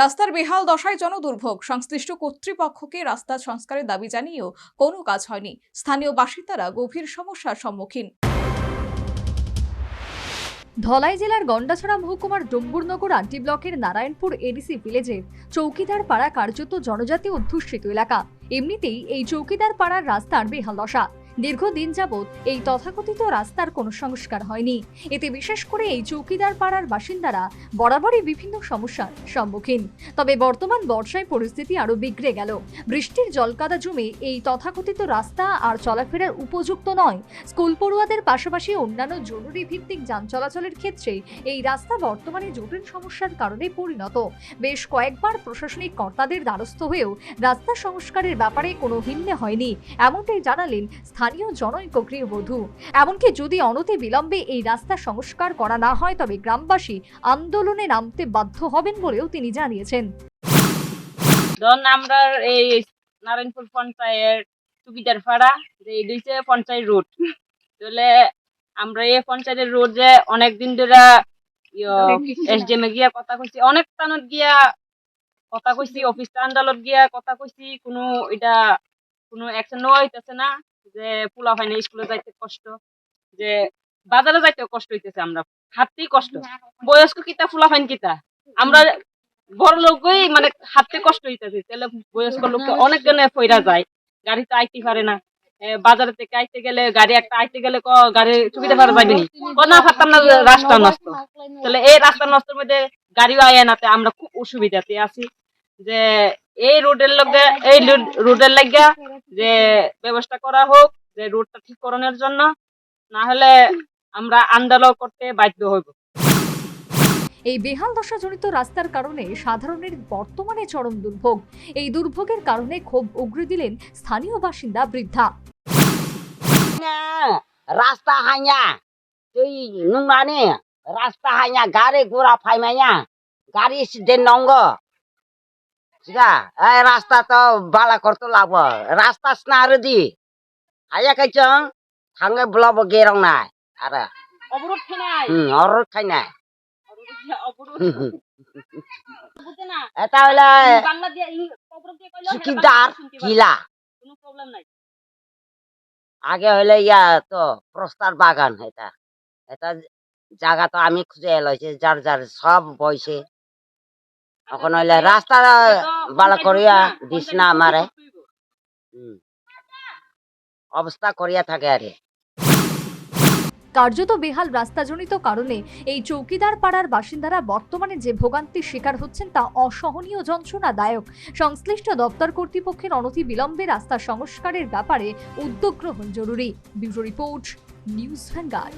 রাস্তার বেহাল দশায় জনদুর্ভোগ। সংশ্লিষ্ট কর্তৃপক্ষকে রাস্তা সংস্কারের দাবি জানিয়েও কোনো কাজ হয়নি। স্থানীয় বাসিন্দারা গভীর সমস্যার সম্মুখীন। ধলাই জেলার গন্ডাছড়া মহকুমার ডম্বুরনগর আন্টি ব্লকের নারায়ণপুর এডিসি ভিলেজের চৌকিদার পাড়া কার্যত জনজাতি অধ্যুষিত এলাকা। এমনিতেই এই চৌকিদার পাড়ার রাস্তার বেহাল দশা। দীর্ঘদিন যাবৎ এই তথাকথিত রাস্তার কোনো সংস্কার হয়নি। এতে বিশেষ করে এই চৌকিদার পাড়ার বাসিন্দারা বরাবরই বিভিন্ন সমস্যার সম্মুখীন। তবে বর্তমান বর্ষায় পরিস্থিতি আরও বিগড়ে গেল। বৃষ্টির জলকাদা জমে এই তথাকথিত রাস্তা আর চলাফেরার উপযুক্ত নয়। স্কুল পড়ুয়াদের পাশাপাশি অন্যান্য জরুরি ভিত্তিক যান চলাচলের ক্ষেত্রে এই রাস্তা বর্তমানে জটিল সমস্যার কারণে পরিণত। বেশ কয়েকবার প্রশাসনিক কর্তাদের দ্বারস্থ হয়েও রাস্তা সংস্কারের ব্যাপারে কোনো হিন্নে হয়নি, এমনটাই জানালেন স্থানীয় জনৈক গৃহবধূ। এমনকি যদি অনতি বিলম্বে এই রাস্তা সংস্কার করা না হয়, তবে গ্রামবাসী আন্দোলনে নামতে বাধ্য হবেন বলেও তিনি জানিয়েছেন। ধরুন আমরা এই নারায়ণপুর পঞ্চায়েত সুবিধার যে এই দিছে পঞ্চায়েত রোড। তাহলে আমরা এই পঞ্চায়েতের রোড যে অনেক দিন ধরে এসডিএম গিয়া কথা কইছি, অনেক স্থানত গিয়া কথা কইছি, অফিস আন্দালত গিয়া কথা কইছি, কোনো এটা কোনো অ্যাকশন নেওয়া হইতেছে না। যে পোলা হয় না স্কুলে যাইতে কষ্ট যে বাজারে যাইতে কষ্ট হইতেছে আমরা হাঁটতেই কষ্ট। বয়স্ক কিতা ফুলা হয় কিতা? আমরা বড় লোকই মানে হাঁটতে কষ্ট হইতেছে তাহলে বয়স্ক লোক তো অনেক জনে ফইরা যায় গাড়িতে আইতে পারে না। বাজার থেকে আইতে গেলে গাড়ি একটা আইতে গেলে গাড়ি সুবিধা পারা যাবে নি? ক না পারতাম না রাস্তা নষ্ট। তাহলে এই রাস্তা নষ্টের মধ্যে গাড়িও আয় নাতে আমরা খুব অসুবিধাতে আছি। যে এই রোডের লগে এই রোডের লাগিয়া যে ব্যবস্থা করা হোক যে রোডটা ঠিক করানোর জন্য না হলে আমরা আন্দোলন করতে বাধ্য হইব। এই বেহাল দশাজনিত রাস্তার কারণে সাধারণের বর্তমানে চরম দুর্ভোগ। এই দুর্ভোগের কারণে ক্ষোভ উগরে দিলেন স্থানীয় বাসিন্দা বৃদ্ধা। রাস্তা হাইয়া তুই নুমানে রাস্তা হাইয়া গাড়ি ঘোড়া ফাইমাইয়া গাড়ি সিদ্ধের নঙ্গ। এই রাস্তা তো বালা করতে লাভ রাস্তা স্নার দি। হাইয়া খাইছং? থাঙ্গে ব্লব গেরং নাই। আরে। অবরোধ নাই? হুম অরর খাই এটা। কিলা নাই। আগে হইলে ইয়া তো প্রস্তার বাগান এটা। এটা জায়গা তো আমি খুঁজে এলাইছি যার যার সব বইছে। এখন হইলে রাস্তা ভালো করিয়া দিস না আমারে। অবস্থা করিয়া থাকে আরে। কার্যত বেহাল রাস্তাজনিত কারণে এই চৌকিদার পাড়ার বাসিন্দারা বর্তমানে যে ভোগান্তির শিকার হচ্ছেন তা অসহনীয় যন্ত্রণাদায়ক। সংশ্লিষ্ট দপ্তর কর্তৃপক্ষের অনতি বিলম্বে রাস্তা সংস্কারের ব্যাপারে উদ্যোগ গ্রহণ জরুরি। Bureau report, news vanguard.